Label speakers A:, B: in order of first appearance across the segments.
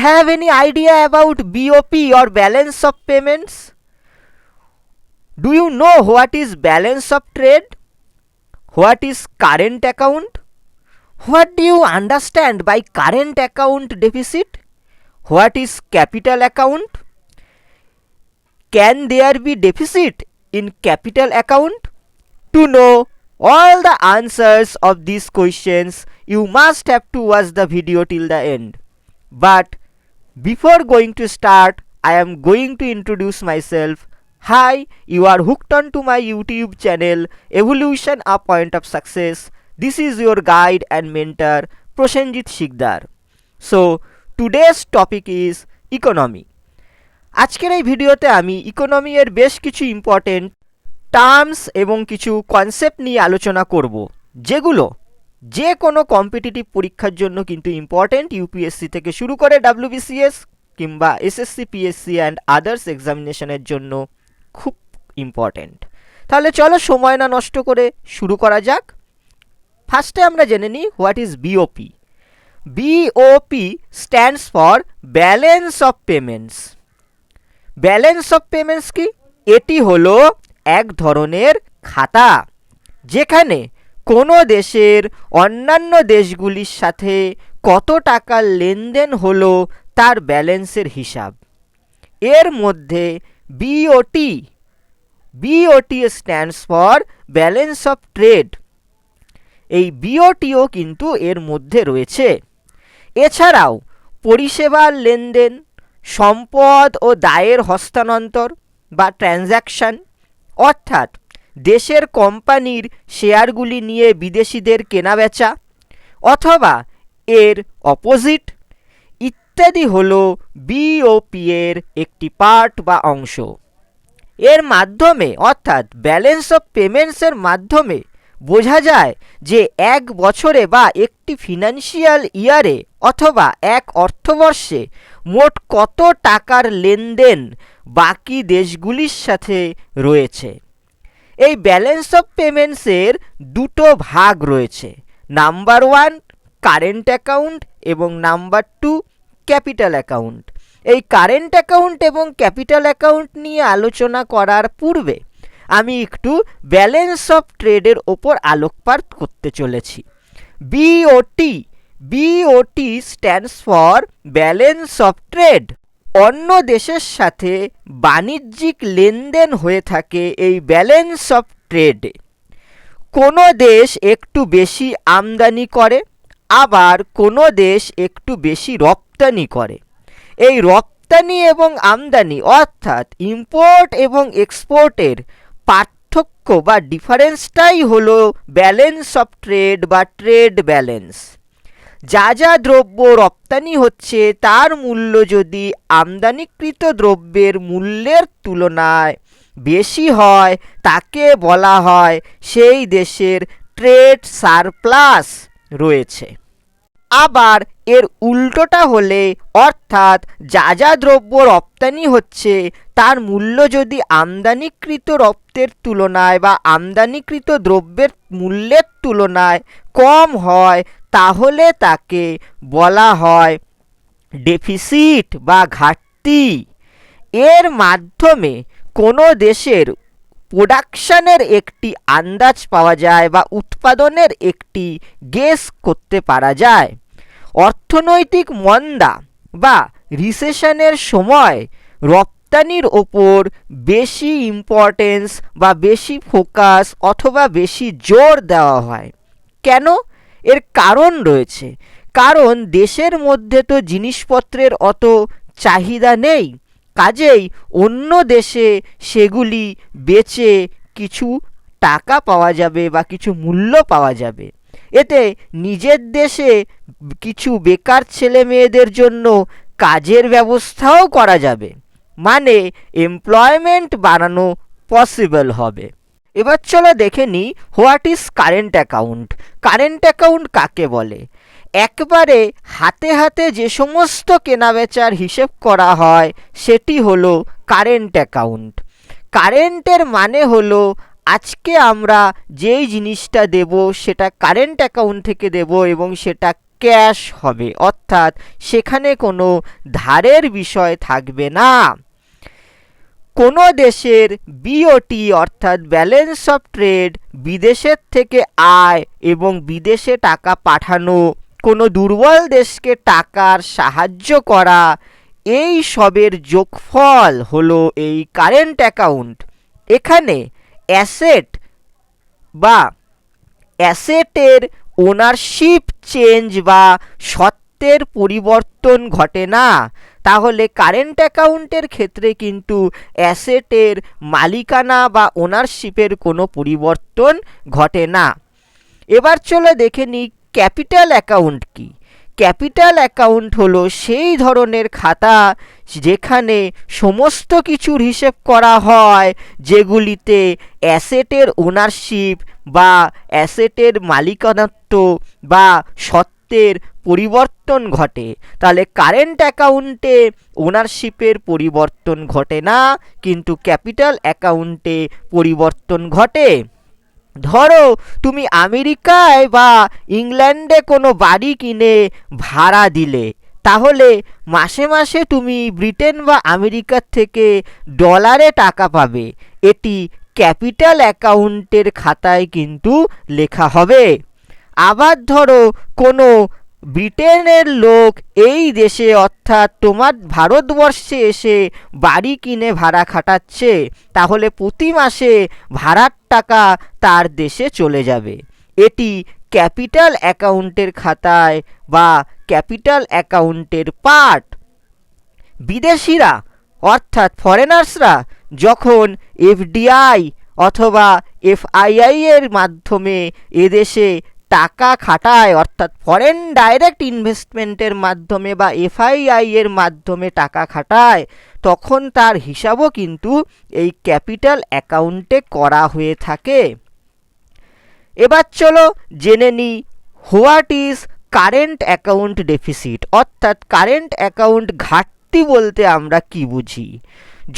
A: have any idea about BOP or balance of payments? Do you know what is balance of trade? What is current account? What do you understand by current account deficit? What is capital account? Can there be deficit in capital account? To know all the answers of these questions, you must have to watch the video till the end. But before going to start, I am going to introduce myself. Hi, you are hooked on to my YouTube channel Evolution A Point of Success. This is your guide and mentor Prosenjit Shikdar. So, today's topic is economy. আজকের এই ভিডিওতে আমি economy এর বেশ কিছু important terms এবং কিছু concept নিয়ে আলোচনা করব যেগুলো যে কোনো কম্পিটিটিভ পরীক্ষার জন্য কিন্তু ইম্পর্টেন্ট ইউপিএসসি থেকে শুরু করে ডাব্লিউবিসিএস কিংবা S S C P S C and others এক্সামিনেশনের জন্য খুব ইম্পর্টেন্ট তাহলে চলো সময় না নষ্ট করে শুরু করা যাক। ফার্স্টে আমরা জেনে নিই what is B O P B O P stands for balance of payments balance of payments কি? এটি হলো এক ধরনের খাতা, যেখানে কোনো দেশের অন্যান্য দেশগুলির সাথে কত টাকার লেনদেন হলো তার ব্যালেন্সের হিসাব। এর মধ্যে B O T B O T stands for balance of trade এই বিওটিও কিন্তু এর মধ্যে রয়েছে। এছাড়াও পরিষেবার লেনদেন, সম্পদ ও দায়ের হস্তান্তর বা ট্রানজ্যাকশন অর্থাৎ দেশের কোম্পানির শেয়ারগুলি নিয়ে বিদেশিদের কেনাবেচা অথবা এর অপোজিট ইত্যাদি হল বিওপি এর একটি পার্ট বা অংশ। এর মাধ্যমে অর্থাৎ ব্যালেন্স অফ পেমেন্টসের মাধ্যমে বোঝা যায় যে এক বছরে বা একটি ফিনান্সিয়াল ইয়ারে অথবা এক অর্থবর্ষে মোট কত টাকার লেনদেন বাকি দেশগুলির সাথে রয়েছে। এই ব্যালেন্স অফ পেমেন্টসের দুটো ভাগ রয়েছে। নাম্বার ওয়ান কারেন্ট অ্যাকাউন্ট এবং নাম্বার টু ক্যাপিটাল অ্যাকাউন্ট এই কারেন্ট অ্যাকাউন্ট এবং ক্যাপিটাল অ্যাকাউন্ট নিয়ে আলোচনা করার পূর্বে আমি একটু ব্যালেন্স অফ ট্রেডের ওপর আলোকপাত করতে চলেছি। B O T B O T stands for balance of trade অন্য দেশের সাথে বাণিজ্যিক লেনদেন হয়ে থাকে এই ব্যালেন্স অফ ট্রেডে। কোনো দেশ একটু বেশি আমদানি করে, আবার কোনো দেশ একটু বেশি রপ্তানি করে। এই রপ্তানি এবং আমদানি অর্থাৎ ইম্পোর্ট এবং এক্সপোর্টের পার্থক্য বা ডিফারেন্সটাই হলো ব্যালেন্স অফ ট্রেড বা ট্রেড ব্যালেন্স। যা যা দ্রব্য রপ্তানি হচ্ছে, তার মূল্য যদি আমদানিকৃত দ্রব্যের মূল্যের তুলনায় বেশি হয়, তাকে বলা হয় সেই দেশের ট্রেড সারপ্লাস রয়েছে। আবার এর উল্টোটা হলে, অর্থাৎ যা যা দ্রব্য রপ্তানি হচ্ছে, তার মূল্য যদি আমদানিকৃত রপ্তের তুলনায় বা আমদানিকৃত দ্রব্যের মূল্যের তুলনায় কম হয় তাহলে তাকে বলা হয় ডেফিসিট বা ঘাটতি। এর মাধ্যমে কোনো দেশের প্রোডাকশনের একটি আন্দাজ পাওয়া যায় বা উৎপাদনের একটি গেস করতে পারা যায়। অর্থনৈতিক মন্দা বা রিসেশনের সময় রপ্তানির ওপর বেশি ইম্পর্টেন্স বা বেশি ফোকাস অথবা বেশি জোর দেওয়া হয়। কেন? এর কারণ রয়েছে। কারণ দেশের মধ্যে তো জিনিসপত্রের অত চাহিদা নেই। কাজেই অন্য দেশে সেগুলি বেচে কিছু টাকা পাওয়া যাবে বা কিছু মূল্য পাওয়া যাবে। এতে নিজের দেশে কিছু বেকার ছেলে মেয়েদের জন্য কাজের ব্যবস্থাও করা যাবে। মানে এমপ্লয়মেন্ট বানানো পসিবল হবে। এবার চলো দেখে নিই what is current account current account কাকে বলে? একবারে হাতে হাতে যে সমস্ত কেনাবেচার হিসেব করা হয়, সেটি হলো কারেন্ট অ্যাকাউন্ট কারেন্টের মানে হলো আজকে আমরা যেই জিনিসটা দেব, সেটা কারেন্ট অ্যাকাউন্ট থেকে দেব এবং সেটা ক্যাশ হবে। অর্থাৎ সেখানে কোনো ধারের বিষয় থাকবে না। কোনো দেশের বিওটি অর্থাৎ ব্যালেন্স অফ ট্রেড বিদেশের থেকে আয় এবং বিদেশে টাকা পাঠানো, কোনো দুর্বল দেশকে টাকার সাহায্য করা, এই সবের যোগফল হলো এই কারেন্ট অ্যাকাউন্ট এখানে অ্যাসেট বা অ্যাসেটের ওনারশিপ চেঞ্জ বা সত্ত্বের পরিবর্তন ঘটে না। তাহলে কারেন্ট অ্যাকাউন্টের ক্ষেত্রে কিন্তু অ্যাসেটের মালিকানা বা ওনারশিপের কোনো পরিবর্তন ঘটে না। এবার চলে দেখে নিই ক্যাপিটাল অ্যাকাউন্ট কি। ক্যাপিটাল অ্যাকাউন্ট হলো সেই ধরনের খাতা যেখানে সমস্ত কিছুর হিসেব করা হয়, যেগুলিতে অ্যাসেটের ওনারশিপ বা অ্যাসেটের মালিকানত্ব বা সত্ত্বের পরিবর্তন ঘটে। তাহলে কারেন্ট অ্যাকাউন্টে ওনারশিপের পরিবর্তন ঘটে না, কিন্তু ক্যাপিটাল অ্যাকাউন্টে পরিবর্তন ঘটে। ধরো, তুমি আমেরিকায় বা ইংল্যান্ডে কোনো বাড়ি কিনে ভাড়া দিলে, তাহলে মাসে মাসে তুমি ব্রিটেন বা আমেরিকার থেকে ডলারে টাকা পাবে। এটি ক্যাপিটাল অ্যাকাউন্টের খাতায় কিন্তু লেখা হবে। আবার ধরো, কোনো ব্রিটেনের লোক এই দেশে অর্থাৎ তোমার ভারতবর্ষে এসে বাড়ি কিনে ভাড়া খাটাচ্ছে, তাহলে প্রতি মাসে ভাড়ার টাকা তার দেশে চলে যাবে। এটি ক্যাপিটাল অ্যাকাউন্টের খাতায় বা ক্যাপিটাল অ্যাকাউন্টের পার্ট। বিদেশিরা, অর্থাৎ ফরেনার্সরা, যখন এফডিআই অথবা এফআইআই এর মাধ্যমে এদেশে টাকা খাটায়, অর্থাৎ ফরেন ডাইরেক্ট ইনভেস্টমেন্টের মাধ্যমে বা এফআইআই এর মাধ্যমে টাকা খাটায়, তখন তার হিসাবও কিন্তু এই ক্যাপিটাল অ্যাকাউন্টে করা হয়ে থাকে। এবার চলো জেনে নিই what is current account deficit অর্থাৎ কারেন্ট অ্যাকাউন্ট ঘাটতি বলতে আমরা কি বুঝি?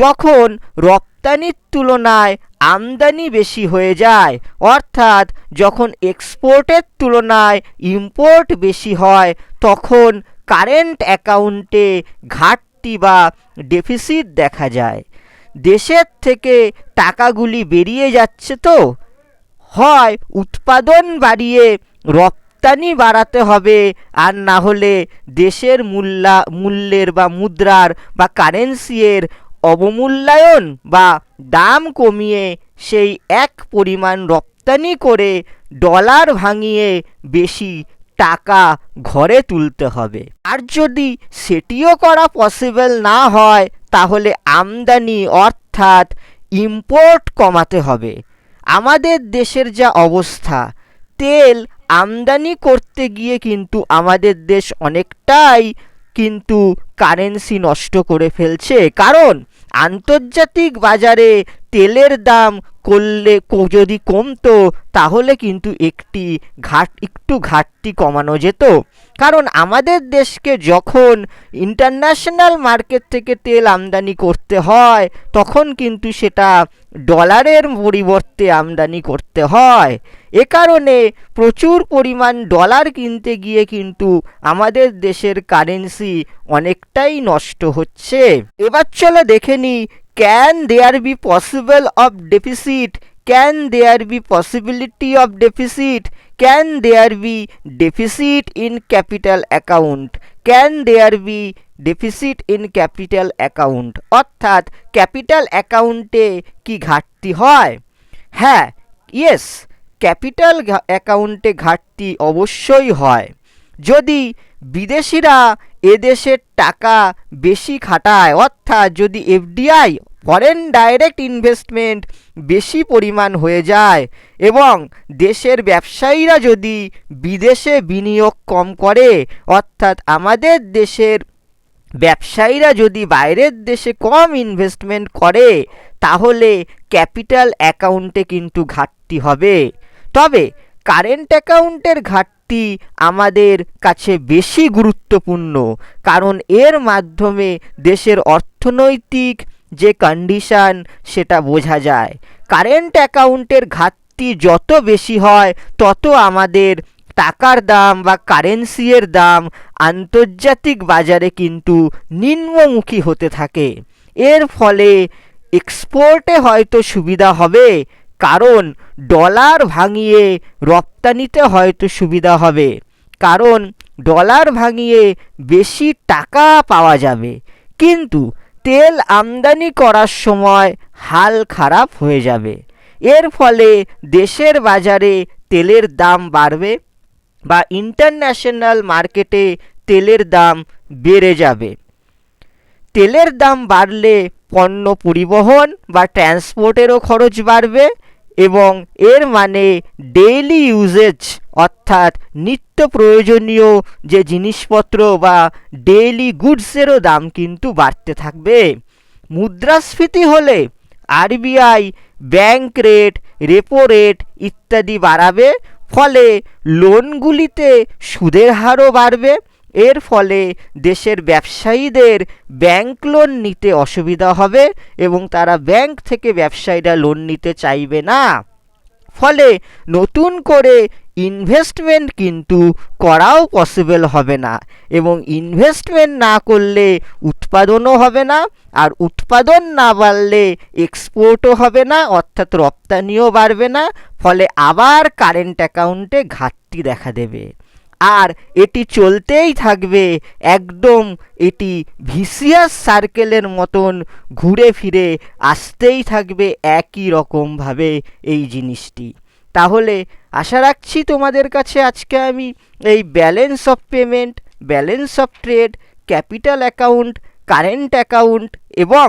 A: যখন রপ্তানির তুলনায় আমদানি বেশি হয়ে যায়। অর্থাৎ যখন এক্সপোর্টের তুলনায় ইম্পোর্ট বেশি হয়, তখন কারেন্ট অ্যাকাউন্টে ঘাটতি বা ডেফিসিট দেখা যায়। দেশের থেকে টাকাগুলি বেরিয়ে যাচ্ছে তো। হয় উৎপাদন বাড়িয়ে রপ্তানি বাড়াতে হবে, আর না হলে দেশের মূল্যা, মূল্যের বা মুদ্রার বা কারেন্সির অবমূল্যায়ন বা দাম কমিয়ে সেই এক পরিমাণ রপ্তানি করে ডলার ভাঙিয়ে বেশি টাকা ঘরে তুলতে হবে। আর যদি সেটিও করা পসিবল না হয়, তাহলে আমদানি অর্থাৎ ইম্পোর্ট কমাতে হবে। আমাদের দেশের যা অবস্থা, তেল আমদানি করতে গিয়ে কিন্তু আমাদের দেশ অনেকটাই কিন্তু কারেন্সি নষ্ট করে ফেলছে। কারণ আন্তর্জাতিক বাজারে তেলের দাম করলে যদি কমতো, তাহলে কিন্তু একটি ঘাট, একটু ঘাটতি কমানো যেত। কারণ আমাদের দেশকে যখন ইন্টারন্যাশনাল মার্কেট থেকে তেল আমদানি করতে হয়, তখন কিন্তু সেটা ডলারের পরিবর্তে আমদানি করতে হয়। এ কারণে প্রচুর পরিমাণ ডলার কিনতে গিয়ে কিন্তু আমাদের দেশের কারেন্সি অনেকটাই নষ্ট হচ্ছে। এবার চলো দেখে নি can there be possible of deficit can there be possibility of deficit can there be deficit in capital account can there be deficit in capital account অর্থাৎ ক্যাপিটাল অ্যাকাউন্টে কি ঘাটতি হয়? হ্যাঁ ইয়েস ক্যাপিটাল অ্যাকাউন্টে ঘাটতি অবশ্যই হয়। যদি বিদেশিরা এদেশের টাকা বেশি খাটায়, অর্থাৎ যদি এফডিআই ফরেন ডাইরেক্ট ইনভেস্টমেন্ট বেশি পরিমাণ হয়ে যায় এবং দেশের ব্যবসায়ীরা যদি বিদেশে বিনিয়োগ কম করে, অর্থাৎ আমাদের দেশের ব্যবসায়ীরা যদি বাইরের দেশে কম ইনভেস্টমেন্ট করে, তাহলে ক্যাপিটাল অ্যাকাউন্টে কিন্তু ঘাটতি হবে। তবে কারেন্ট অ্যাকাউন্টের ঘাটতি আমাদের কাছে বেশি গুরুত্বপূর্ণ, কারণ এর মাধ্যমে দেশের অর্থনৈতিক যে কন্ডিশান সেটা বোঝা যায়। কারেন্ট অ্যাকাউন্টের ঘাটতি যত বেশি হয়, তত আমাদের টাকার দাম বা কারেন্সি এর দাম আন্তর্জাতিক বাজারে কিন্তু নিম্নমুখী হতে থাকে। এর ফলে এক্সপোর্টে হয়তো সুবিধা হবে, কারণ ডলার ভাঙিয়ে রপ্তানিতে হয়তো সুবিধা হবে, কারণ ডলার ভাঙিয়ে বেশি টাকা পাওয়া যাবে। কিন্তু তেল আমদানি করার সময় হাল খারাপ হয়ে যাবে। এর ফলে দেশের বাজারে তেলের দাম বাড়বে বা ইন্টারন্যাশনাল মার্কেটে তেলের দাম বেড়ে যাবে। তেলের দাম বাড়লে পণ্য পরিবহন বা ট্রান্সপোর্টেরও খরচ বাড়বে এবং এর মানে ডেইলি ইউজেজ অর্থাৎ নিত্য প্রয়োজনীয় যে জিনিসপত্র বা ডেইলি গুডসেরও দাম কিন্তু বাড়তে থাকবে। মুদ্রাস্ফীতি হলে R B I bank rate repo rate ইত্যাদি বাড়াবে। ফলে লোনগুলিতে সুদের হারও বাড়বে। এর ফলে দেশের ব্যবসায়ীদের ব্যাংক লোন নিতে অসুবিধা হবে এবং তারা ব্যাংক থেকে ব্যবসায়ীরা লোন নিতে চাইবে না। ফলে নতুন করে ইনভেস্টমেন্ট কিন্তু করাও পসিবল হবে না এবং ইনভেস্টমেন্ট না করলে উৎপাদনও হবে না আর উৎপাদন না বাড়লে এক্সপোর্টও হবে না অর্থাৎ রপ্তানিও বাড়বে না, ফলে আবার কারেন্ট অ্যাকাউন্টে ঘাটতি দেখা দেবে। আর এটি চলতেই থাকবে, একদম এটি ভিসিয়াস সার্কেলের মতন ঘুরে ফিরে আসতেই থাকবে একই রকমভাবে এই জিনিসটি। তাহলে আশা রাখছি তোমাদের কাছে আজকে আমি এই balance of payment balance of trade capital account current account এবং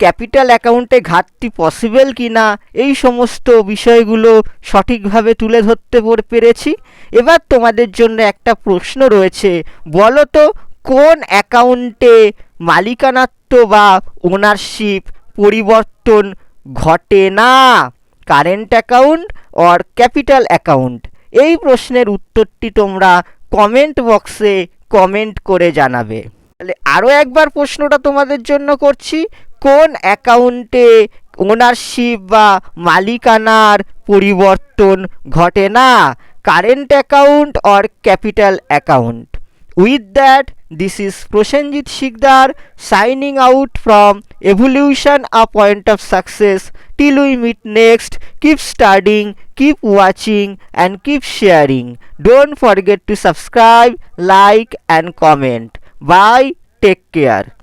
A: ক্যাপিটাল অ্যাকাউন্টে ঘাটতি পসিবল কি না এই সমস্ত বিষয়গুলো সঠিকভাবে তুলে ধরতে পেরেছি। এবার তোমাদের জন্য একটা প্রশ্ন রয়েছে বলো তো কোন অ্যাকাউন্টে মালিকানাত্ব বা ওনারশিপ পরিবর্তন ঘটে না? Current account or capital account এই প্রশ্নের উত্তরটি তোমরা কমেন্ট বক্সে কমেন্ট করে জানাবে। তাহলে আরও একবার প্রশ্নটা তোমাদের জন্য করছি। কোন অ্যাকাউন্টে ওনারশিপ বা মালিকানার পরিবর্তন ঘটে না? Current account or capital account with that this is Prosenjit Sikdar signing out from evolution a point of success. Till we meet next keep studying keep watching and keep sharing. Don't forget to subscribe like and comment. Bye. Take care.